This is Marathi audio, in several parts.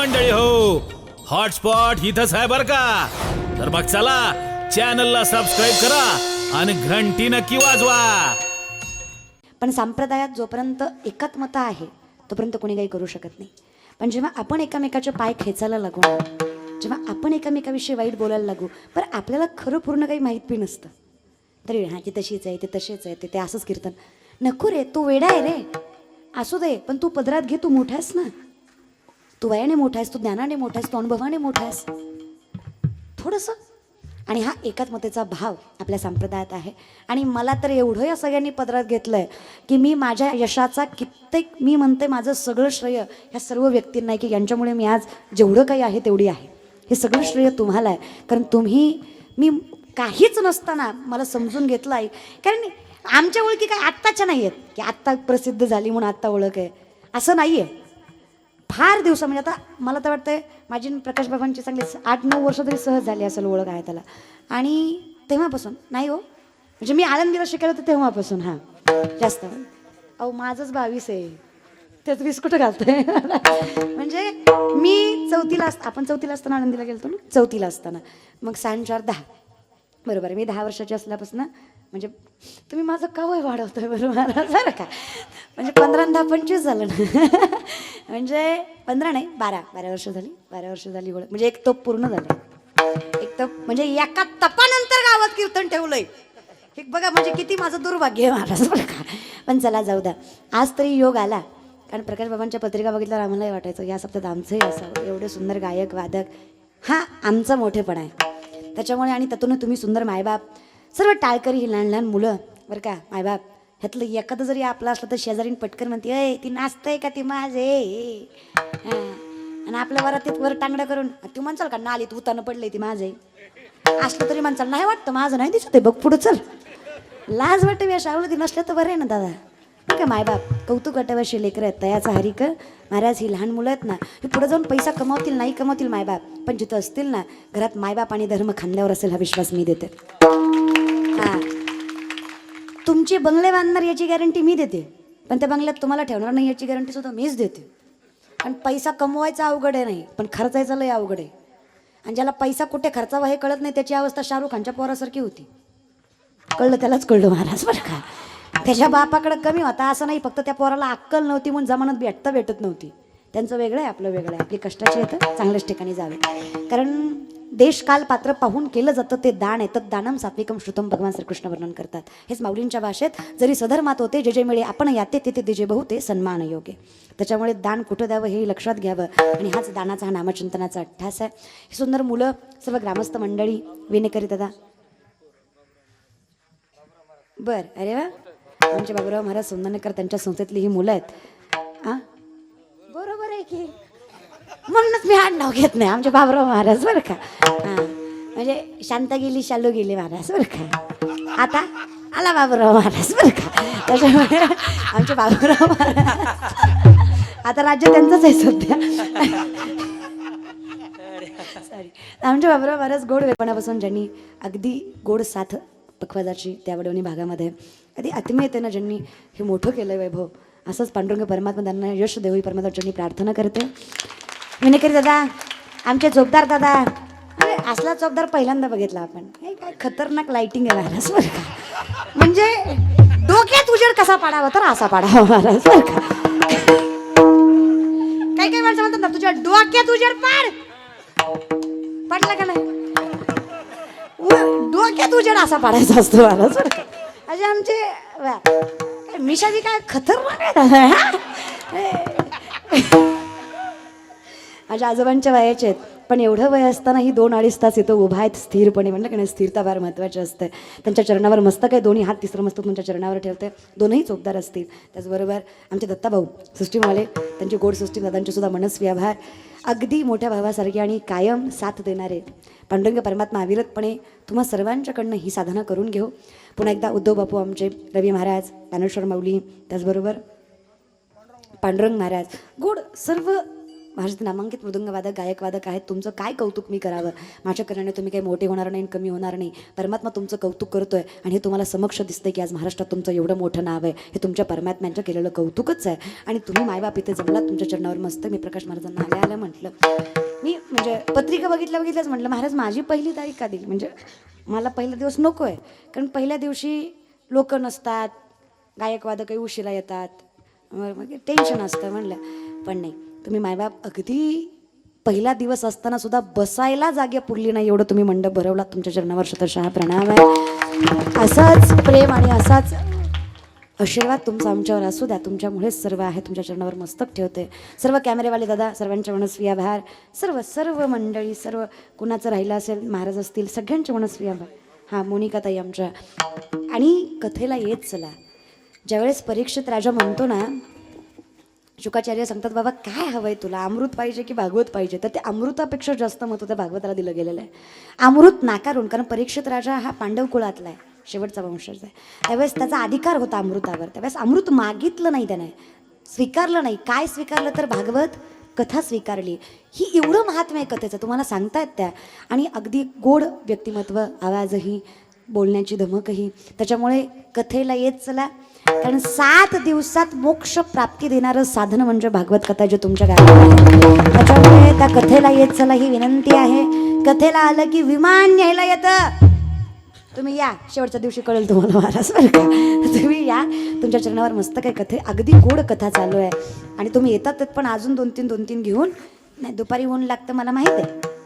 मंडळी हो. हॉटस्पॉट इथंच आहे बर का? तर मग चला चॅनलला सबस्क्राईब करा आणि घंटी नक्की वाजवा. पण संप्रदायात जोपर्यंत एकात्मता आहे तोपर्यंत कोणी काही करू शकत नाही. पण जेव्हा आपण एकामेकाचे पाय खेचायला लागू जेव्हा आपण एकामेकाविषयी वाईट बोलायला लागू पण आपल्याला खरं पूर्ण काही माहीत बी नसतं. तरी हा ती तशीच आहे ते तसेच आहे ते ते असंच कीर्तन. नको रे तू वेडा आहे रे. असू दे पण तू पदरात घे तू मोठा आहेस ना. तू वयाने मोठा आहेस तू ज्ञानाने मोठा आहेस तू अनुभवाने मोठा आहेस. थोडंसं. आणि हा एकात्मतेचा भाव आपल्या संप्रदायात आहे. आणि मला तर एवढं या सगळ्यांनी पदरात घेतलं आहे की मी माझ्या यशाचा कित्येक मी म्हणते माझं सगळं श्रेय ह्या सर्व व्यक्तींना आहे की यांच्यामुळे मी आज जेवढं काही आहे तेवढी आहे. हे सगळं श्रेय तुम्हाला आहे. कारण तुम्ही मी काहीच नसताना मला समजून घेतलं आहे. कारण आमच्या ओळखी काय आत्ताच्या नाही आहेत की आत्ता प्रसिद्ध झाली म्हणून आत्ता ओळख आहे. असं नाही आहे फार दिवसा म्हणजे आता मला तर वाटतंय माझी प्रकाश बाबांची चांगली आठ नऊ वर्ष तरी सहज झाली असेल ओळख आहे त्याला. आणि तेव्हापासून नाही हो. म्हणजे मी आनंदीला शिकायला होतं तेव्हापासून हां. जास्त. अहो माझंच बावीस आहे. त्यात वीस कुठं घालतंय? म्हणजे मी चौथीला असता आपण चौथीला असताना आनंदीला गेलतो ना? चौथीला असताना. मग सायन चार दहा. बरोबर मी दहा वर्षाची असल्यापासून म्हणजे तुम्ही माझं का वय वाढवतोय बरोबर बरं का? म्हणजे पंधरा दहा पंचवीस झालं ना. म्हणजे पंधरा नाही बारा. बारा वर्ष झाली. बारा वर्ष झाली ओळख. म्हणजे एक तप पूर्ण झालं एक तप म्हणजे एका तपानंतर गावात कीर्तन ठेवलंय. हे बघा म्हणजे किती माझं दुर्भाग्य आहे महाराज बरं का? पण चला जाऊ द्या. आज तरी योग आला. कारण प्रकाश बाबांच्या पत्रिका बघितल्यावर आम्हालाही वाटायचं या सप्ताहात आमचंही असावं. एवढे सुंदर गायक वादक. हा आमचा मोठेपणा आहे. त्याच्यामुळे आणि त्यातून तुम्ही सुंदर मायबाप सर्व टाळकरी ही लहान लहान मुलं बरं का मायबाप. ह्यातलं एखादं जरी आपलं असलं तर शेजारीन पटकन म्हणते अय ती नाचतंय का ती माझे? आणि आपल्या वरात वर टांगडं करून तू म्हणचाल का नालीत उतानं पडले ती माझे? असलं तरी म्हणचाल नाही वाटतं माझं नाही दिसत आहे बघ पुढं चल. लाज वाटते मी अशा ती नसलं तर बरं आहे ना दादा. बरं का मायबाप? कौतुक वाटाव्याशी लेकर आहेत. तयाचा हरिक महाराज ही लहान मुलं आहेत ना. हे पुढे जाऊन पैसा कमावतील नाही कमावतील मायबाप. पण जिथं असतील ना घरात मायबाप आणि धर्म खांद्यावर असेल हा विश्वास मी देते. हा. तुमचे बंगले बांधणार याची गॅरंटी मी देते. पण त्या बंगल्यात तुम्हाला ठेवणार नाही याची गॅरंटी सुद्धा मीच देते. आणि पैसा कमवायचा अवघड आहे नाही पण खर्चायचा लय अवघड आहे. आणि ज्याला पैसा कुठे खर्चावा हे कळत नाही त्याची अवस्था शाहरुख खानच्या पोरासारखी होती. कळलं त्यालाच कळलं महाराज बरं का. त्याच्या बापाकडे कमी होता असं नाही फक्त त्या पोराला अक्कल नव्हती म्हणून जमानत भेटता भेटत नव्हती. त्यांचं वेगळं आहे आपलं वेगळं आहे. आपली कष्टाची येतं चांगल्याच ठिकाणी जावे. कारण देश काल पात्र पाहून केलं जातं ते दान येतात दानम सात्विकम श्रुतम भगवान श्रीकृष्ण वर्णन करतात. हेच माऊलींच्या भाषेत जरी सधर्मात होते जे जे मिळे आपण याते तेथे ते जे बहुते सन्मान योग्य त्याच्यामुळे दान कुठं द्यावं हे लक्षात घ्यावं. आणि हाच दानाचा हा नामचिंतनाचा अठ्ठास आहे. ही सुंदर मुलं सर्व ग्रामस्थ मंडळी विनेकरी दादा. बर अरे वा. आमचे बाबूराव महाराज सुंदरकर त्यांच्या संस्थेतली ही मुलं आहेत. बरोबर आहे की? म्हणूनच मी आडनाव नाव घेत नाही आमचे बाबूराव महाराज बरं का? हां. म्हणजे शांत गेली शालू गेली महाराज बरं का? आता आला बाबूराव महाराज बरं का? त्याच्यामुळे आमचे बाबूराव महाराज आता राज्य त्यांचंच आहे सध्या. सॉरी आमच्या बाबूराव महाराज गोड वेपणापासून ज्यांनी अगदी गोड साथ पखवाजाची त्या वडवणी भागामध्ये. अगदी आत्मीयतेनं ज्यांनी हे मोठं केलं वैभव असंच पांडुरंग परमात्मा त्यांना यश देवी परमात्मा प्रार्थना करते. विनेकरी दादा आमचे जोबदार दादा अरे असला जोबदार पहिल्यांदा बघितला आपण. हे काय खतरनाक लाइटिंग आहे महाराज बरं का? म्हणजे डोक्यात उजेड कसा पाडावा तर असा पाडावा महाराज बरं का? काही काही माणसं म्हणतात ना तुझ्या डोक्यात उजेड पाड. पडला का नाही? डोक्यात उजेड असा पाडायचा असतो मला सर असे आमचे काय मिशाजी काय खतरनाक आहे माझ्या आजोबांच्या वयाचे आहेत. पण एवढं वय असतानाही दोन अडीच तास येतो उभा आहेत स्थिरपणे. म्हणलं की नाही स्थिरता फार महत्त्वाची असते. त्यांच्या चरणावर मस्तक आहे दोन्ही हात तिसरं मस्तक तुमच्या चरणावर ठेवते. दोनही चोपदार असतील. त्याचबरोबर आमचे दत्ताभाऊ सृष्टीमाले त्यांची गोड सृष्टी दादांचे सुद्धा मनस्वी आभार अगदी मोठ्या भावासारखे आणि कायम साथ देणारे पांडुरंग परमात्मा अविरतपणे तुम्हा सर्वांच्याकडनं ही साधना करून घेऊ. पुन्हा एकदा उद्धव बापू आमचे रवी महाराज ज्ञानेश्वर माऊली त्याचबरोबर पांडुरंग महाराज. गोड सर्व माझे नामांकित मृदुंगवादक गायकवादक आहेत. तुमचं काय कौतुक मी करावं? माझ्या करण्याने तुम्ही काही मोठे होणार नाही आणि कमी होणार नाही. परमात्मा तुमचं कौतुक करतोय आणि हे तुम्हाला समक्ष दिसतं की आज महाराष्ट्रात तुमचं एवढं मोठं नाव आहे. हे तुमच्या परमात्म्यांच्या केलेलं कौतुकच आहे. आणि तुम्ही मायबाप इथे जमलात तुमच्या चरणावर मस्त मी प्रकाश महाराजांना आल्या आल्या म्हटलं. मी म्हणजे पत्रिका बघितल्या बघितल्याच म्हटलं महाराज माझी पहिली तारीख का दिली? म्हणजे मला पहिला दिवस नको आहे कारण पहिल्या दिवशी लोक नसतात गायकवादकही उशिरा येतात. मग टेन्शन असतं म्हणलं. पण नाही. तुम्ही मायबाप अगदी पहिला दिवस असताना सुद्धा बसायला जागे पुरली नाही एवढं तुम्ही मंडप भरवला तुमच्या चरणावर शतशः प्रणाम आहे. असाच प्रेम आणि असाच आशीर्वाद तुमचा आमच्यावर असू द्या. तुमच्यामुळेच सर्व आहे. तुमच्या चरणावर मस्तक ठेवते. सर्व कॅमेरेवाले दादा सर्वांच्या मनस्वी आभार. सर्व सर्व मंडळी सर्व कुणाचं राहिलं असेल महाराज असतील सगळ्यांच्या मनस्वी आभार. हां मोनिका ताई आमच्या. आणि कथेला येत चला. ज्यावेळेस परीक्षित राजा म्हणतो ना शुकाचार्य सांगतात बाबा काय हवंय तुला? अमृत पाहिजे की भागवत पाहिजे? तर ते अमृतापेक्षा जास्त महत्त्व त्या भागवताला दिलं गेलेलं आहे. अमृत नाकारून कारण परीक्षित राजा हा पांडव कुळातला आहे शेवटचा वंशज आहे. त्यावेळेस त्याचा अधिकार होता अमृतावर. त्यावेळेस अमृत मागितलं नाही त्याने. स्वीकारलं नाही. काय स्वीकारलं तर भागवत कथा स्वीकारली. ही एवढं महात्म्य आहे कथेचं. तुम्हाला सांगतायत त्या. आणि अगदी गोड व्यक्तिमत्व आवाजही बोलण्याची धमकही. त्याच्यामुळे कथेला येत चला. कारण सात दिवसात मोक्ष प्राप्ती देणारं साधन म्हणजे भागवत कथा जे तुमच्या गावात आहे. त्याच्यामुळे त्या कथेला येत चला ही विनंती आहे. कथेला आलं की विमान न्यायला येतं. तुम्ही या. शेवटच्या दिवशी कळेल तुम्हाला महाराज बरं का? तुम्ही या. तुमच्या चरणावर मस्त काही कथे अगदी गोड कथा चालू आहे. आणि तुम्ही येतात पण अजून दोन तीन दोन तीन घेऊन. नाही दुपारी ऊन लागतं मला माहीत आहे.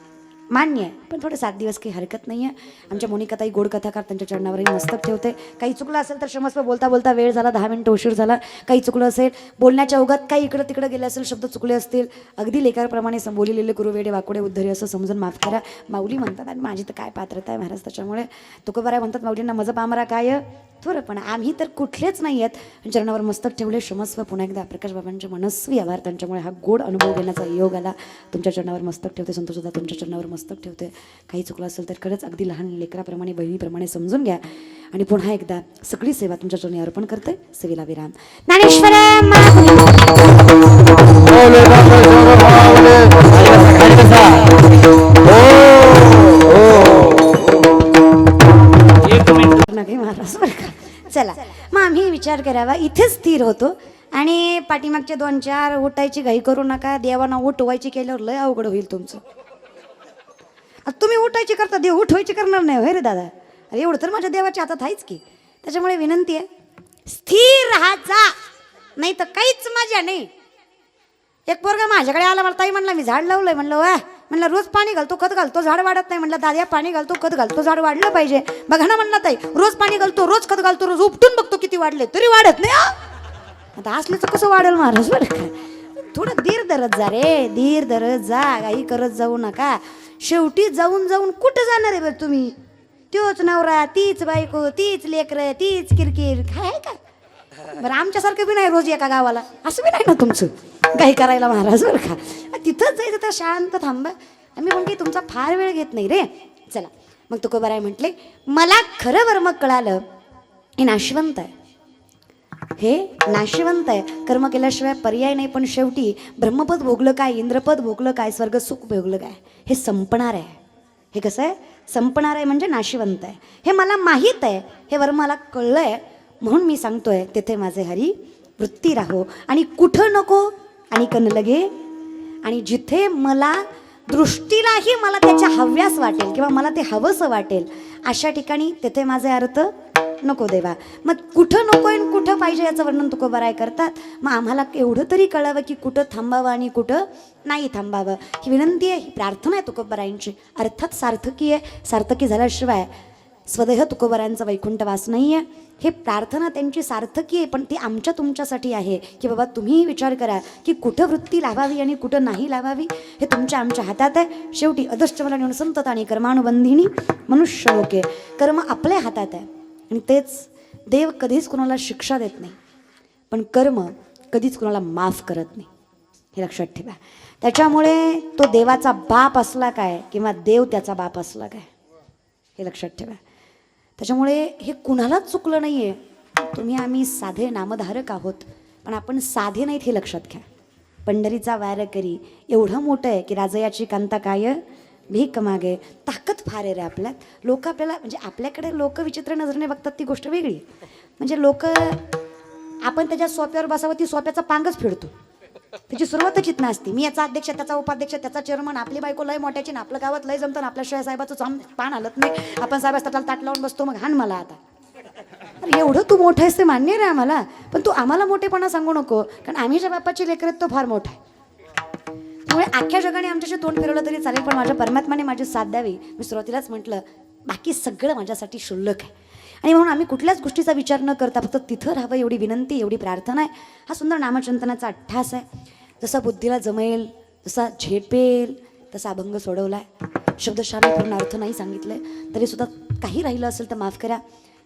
मान्य आहे. पण थोडे सात दिवस काही हरकत नाही आहे आमच्या मोनिकाताई गोड कथाकार त्यांच्या चरणावरही मस्तक ठेवते. काही चुकलं असेल तर क्षमस्व बोलता बोलता वेळ झाला दहा मिनटं उशीर झाला. काही चुकलं असेल बोलण्याच्या अवघात काही इकडं तिकडं गेले असेल शब्द चुकले असतील. अगदी लेखाप्रमाणे सं- बोलिलेले कुरुवेडे वाकोडे उद्धरी असं समजून माफ करा. माऊली म्हणतात आणि माझी तर काय पात्रता आहे महाराज त्याच्यामुळे? तुकोबाराय म्हणतात माऊलींना मज पामरा काय थोरं पण आम्ही तर कुठलेच नाही आहेत. चरणावर मस्तक ठेवले क्षमस्व पुन्हा एकदा प्रकाश बाबांचे मनस्वी आभार. त्यांच्यामुळे हा गोड अनुभव देण्याचा योग आला. तुमच्या चरणावर मस्तक ठेवते संतोष दादा तुमच्या चरणावर मस्तक ठेवते काही चुकलं असेल तर खरंच अगदी लहान लेकराप्रमाणे बहिणीप्रमाणे समजून घ्या. आणि पुन्हा एकदा सगळी सेवा तुमच्या चरणी अर्पण करते सेवेला विराम. ज्ञानेश्वर महाराज. बरं का चला मग आम्ही विचार करावा. इथेच स्थिर होतो. आणि पाठीमागचे दोन चार उठायची घाई करू नका. देवाना उठवायची केल्यावर लय अवघड होईल तुमचं. आता तुम्ही उठायची करता देव उठवायची करणार नाही होय रे दादा. अरे एवढं तर माझ्या देवाच्या हातात आहेच की. त्याच्यामुळे विनंती आहे स्थिर राहायचा नाही तर काहीच मजा नाही. एक पोरगा माझ्याकडे आला मला ताई म्हणला मी झाड लावलंय. म्हणलं वा म्हणलं रोज पाणी घालतो खत घालतो झाड वाढत नाही. म्हणलं दाद्या पाणी घालतो खत घालतो झाड वाढलं पाहिजे. बघा ना म्हणला ताई रोज पाणी घालतो रोज खत घालतो रोज उपटून बघतो किती वाढले तरी वाढत नाही हा? आता असल्याचं कसं वाढेल महाराज बरं थोडं धीर धरत जा रे धीर धरत जा काही करत जाऊ नका. शेवटी जाऊन जाऊन कुठं जाणार आहे बरं तुम्ही? तोच नवरा तीच बायको तीच लेकरं तीच किरकिर. काय का? बरं आमच्यासारखं बी नाही रोज एका गावाला. असं बी नाही ना तुमचं? काही करायला महाराज बरं का? तिथंच जायचं तर शांत थांबा. आम्ही म्हणते तुमचा फार वेळ घेत नाही रे. चला. मग तुकोबाराय म्हटले मला खरं बरं मग कळालं हे नाशवंत आहे. हे नाशिवंत आहे. कर्म केल्याशिवाय पर्याय नाही पण शेवटी ब्रह्मपद भोगलं काय इंद्रपद भोगलं काय स्वर्ग सुख भोगलं काय? हे संपणार आहे. हे कसं आहे? संपणार आहे म्हणजे नाशिवंत आहे. हे मला माहीत आहे. हे वर मला कळलं आहे म्हणून मी सांगतोय तेथे माझे हरी वृत्ती राहो. आणि कुठं नको आणि कन लगे. आणि जिथे मला दृष्टीलाही मला त्याच्या हव्यास वाटेल किंवा मला ते हवंसं वाटेल अशा ठिकाणी तेथे माझे अर्थ नको देवा. मग कुठं नको आहे कुठं पाहिजे याचं वर्णन तुकोबराय करतात? मग आम्हाला एवढं तरी कळावं की कुठं थांबावं आणि कुठं नाही थांबावं. ही विनंती आहे ही प्रार्थना आहे तुकोबरायांची. अर्थात सार्थकी आहे. सार्थकी झाल्याशिवाय स्वदेह तुकोबरायांचा वैकुंठ वास नाही आहे हे प्रार्थना त्यांची सार्थकी आहे पण ती आमच्या तुमच्यासाठी आहे. की बाबा तुम्हीही विचार करा की कुठं वृत्ती लावावी आणि कुठं नाही लावावी? हे तुमच्या आमच्या हातात आहे. शेवटी अदृष्टमला नेऊन संतत आणि कर्मानुबंधिनी मनुष्य लोके कर्म आपल्या हातात आहे. आणि तेच देव कधीच कोणाला शिक्षा देत नाही पण कर्म कधीच कोणाला माफ करत नाही. हे लक्षात ठेवा. त्याच्यामुळे तो देवाचा बाप असला काय किंवा देव त्याचा बाप असला काय हे लक्षात ठेवा. त्याच्यामुळे हे कुणालाच चुकलं नाही आहे तुम्ही आम्ही साधे नामधारक आहोत पण आपण साधे नाहीत हे लक्षात घ्या. पंढरीचा वार करी एवढं मोठं आहे की राजयाची कांता काय भीक मागे ताकद फार आहे रे आपल्यात. लोक आपल्याला म्हणजे आपल्याकडे लोक विचित्र नजरेने बघतात ती गोष्ट वेगळी म्हणजे लोक आपण त्याच्या सोप्यावर बसावं ती सोप्याचा पांगच फिरतो. त्याची सुरुवातच इथनं असते. मी याचा अध्यक्ष त्याचा उपाध्यक्ष त्याचा चेअरमन आपली बायको लय मोठ्याची ना आपलं गावात लय जमतं ना आपल्याशिवाय साहेबाचं चाम पान हलत नाही. आपण साहेब असतात ताट लावून बसतो मग हाण मला आता. अरे एवढं तू मोठं आहेस ते मान्य रे आम्हाला. पण तू आम्हाला मोठेपणा सांगू नको कारण आम्ही ज्या बापाची लेकर तो फार मोठा आहे. त्यामुळे अख्ख्या जगाने आमच्याशी तोंड फिरवलं तरी चालेल पण माझ्या परमात्माने माझी साथ द्यावी. मी सुरुवातीलाच म्हटलं बाकी सगळं माझ्यासाठी क्षुल्लक आहे. आणि म्हणून आम्ही कुठल्याच गोष्टीचा विचार न करता फक्त तिथं राहावं एवढी विनंती एवढी प्रार्थना आहे. हा सुंदर नामचिंतनाचा अठ्ठास आहे. जसा बुद्धीला जमेल जसा झेपेल तसा अभंग सोडवला आहे शब्दशामी पूर्ण अर्थ नाही सांगितलं तरी सुद्धा काही राहिलं असेल तर माफ करा.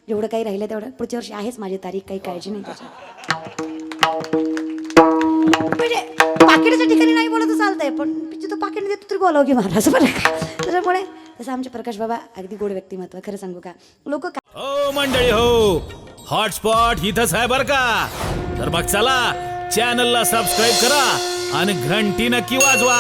जेवढं काही राहिलं तेवढं. पुढच्या वर्षी आहेच माझी तारीख काही काळजी नाही त्याच्यात. बोलावं की महाराज बरं का? त्याच्यामुळे तसं आमचे प्रकाश बाबा अगदी गोड व्यक्तिमत्व खरं सांगू का? लोक हो मंडळी हो. हॉटस्पॉट इथंच आहे बर का? तर मग चला चॅनलला सबस्क्राईब करा आणि घंटी नक्की वाजवा.